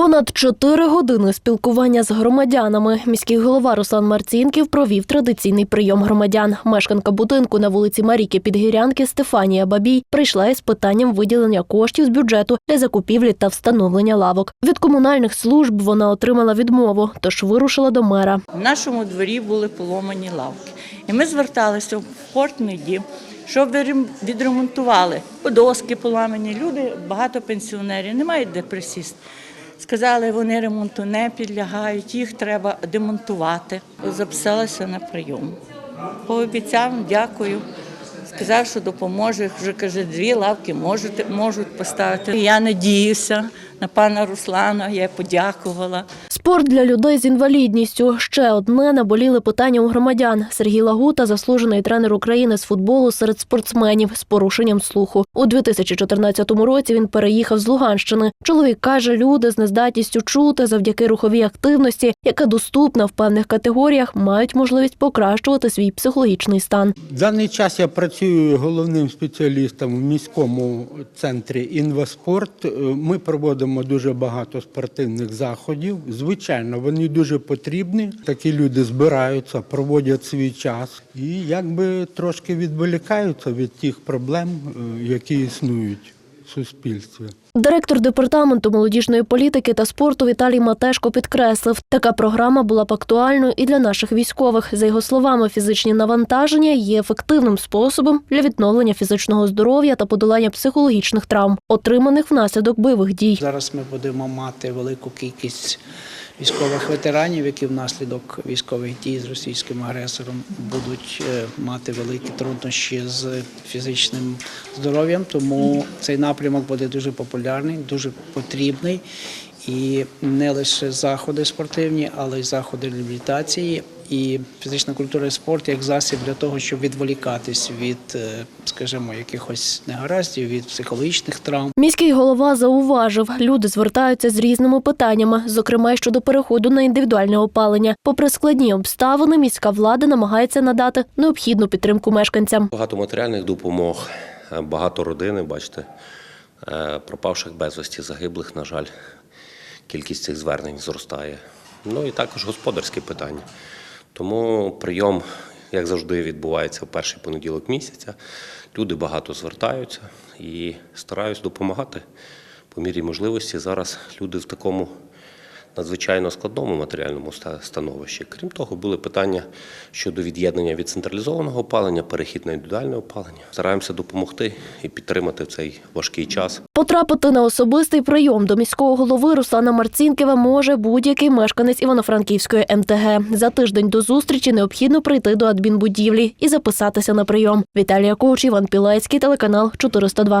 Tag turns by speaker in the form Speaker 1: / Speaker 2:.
Speaker 1: Понад чотири години спілкування з громадянами. Міський голова Руслан Марцінків провів традиційний прийом громадян. Мешканка будинку на вулиці Маріки Підгірянки Стефанія Бабій прийшла із питанням виділення коштів з бюджету для закупівлі та встановлення лавок. Від комунальних служб вона отримала відмову, тож вирушила до мера.
Speaker 2: В нашому дворі були поломані лавки. І ми зверталися в портний дім, щоб відремонтували. Доски поламані, люди, багато пенсіонерів, не мають де присісти. Сказали, вони ремонту не підлягають, їх треба демонтувати. Записалася на прийом. Пообіцяв, дякую. Сказав, що допоможе. Вже каже, дві лавки можуть, можуть поставити. Я надіюся на пана Руслана, я подякувала.
Speaker 1: Спорт для людей з інвалідністю ще одне наболіле питання у громадян. Сергій Лагута, заслужений тренер України з футболу серед спортсменів з порушенням слуху. У 2014 році він переїхав з Луганщини. Чоловік каже, люди з нездатністю чути завдяки руховій активності, яка доступна в певних категоріях, мають можливість покращувати свій психологічний стан.
Speaker 3: В даний час я працюю головним спеціалістом в міському центрі інваспорт. Е, Ми проводимо дуже багато спортивних заходів. Звичайно, вони дуже потрібні. Такі люди збираються, проводять свій час і якби трошки відволікаються від тих проблем, е, які існують в суспільстві.
Speaker 1: Директор департаменту молодіжної політики та спорту Віталій Матешко підкреслив, така програма була б актуальною і для наших військових. За його словами, фізичні навантаження є ефективним способом для відновлення фізичного здоров'я та подолання психологічних травм, отриманих внаслідок бойових дій.
Speaker 4: Зараз ми будемо мати велику кількість військових ветеранів, які внаслідок військових дій з російським агресором будуть е, мати великі труднощі з фізичним здоров'ям. Тому цей напрямок буде дуже популярний, дуже потрібний. І не лише заходи спортивні, але й заходи реабілітації. І фізична культура і спорт як засіб для того, щоб відволікатись від, е, скажімо, якихось негараздів, від психологічних травм.
Speaker 1: Міський голова зауважив, люди звертаються з різними питаннями, зокрема й щодо переходу на індивідуальне опалення. Попри складні обставини, міська влада намагається надати необхідну підтримку мешканцям.
Speaker 5: Багато матеріальних допомог, е, багато родини, бачите, е, пропавших безвісті, загиблих, на жаль, кількість цих звернень зростає. Ну і також господарські питання. Тому прийом, як завжди, відбувається в перший понеділок місяця. Люди багато звертаються і стараюсь допомагати по мірі можливості. Зараз люди в такому надзвичайно складному матеріальному ста- становищі. Крім того, були питання щодо від'єднання від централізованого опалення, перехід на індивідуальне опалення. Стараємося допомогти і підтримати в цей важкий час.
Speaker 1: Потрапити на особистий прийом до міського голови Руслана Марцінківа може будь-який мешканець Івано-Франківської МТГ. За тиждень до зустрічі необхідно прийти до адмінбудівлі і записатися на прийом. Віталія Коуч, Іван Пілецький, телеканал 402.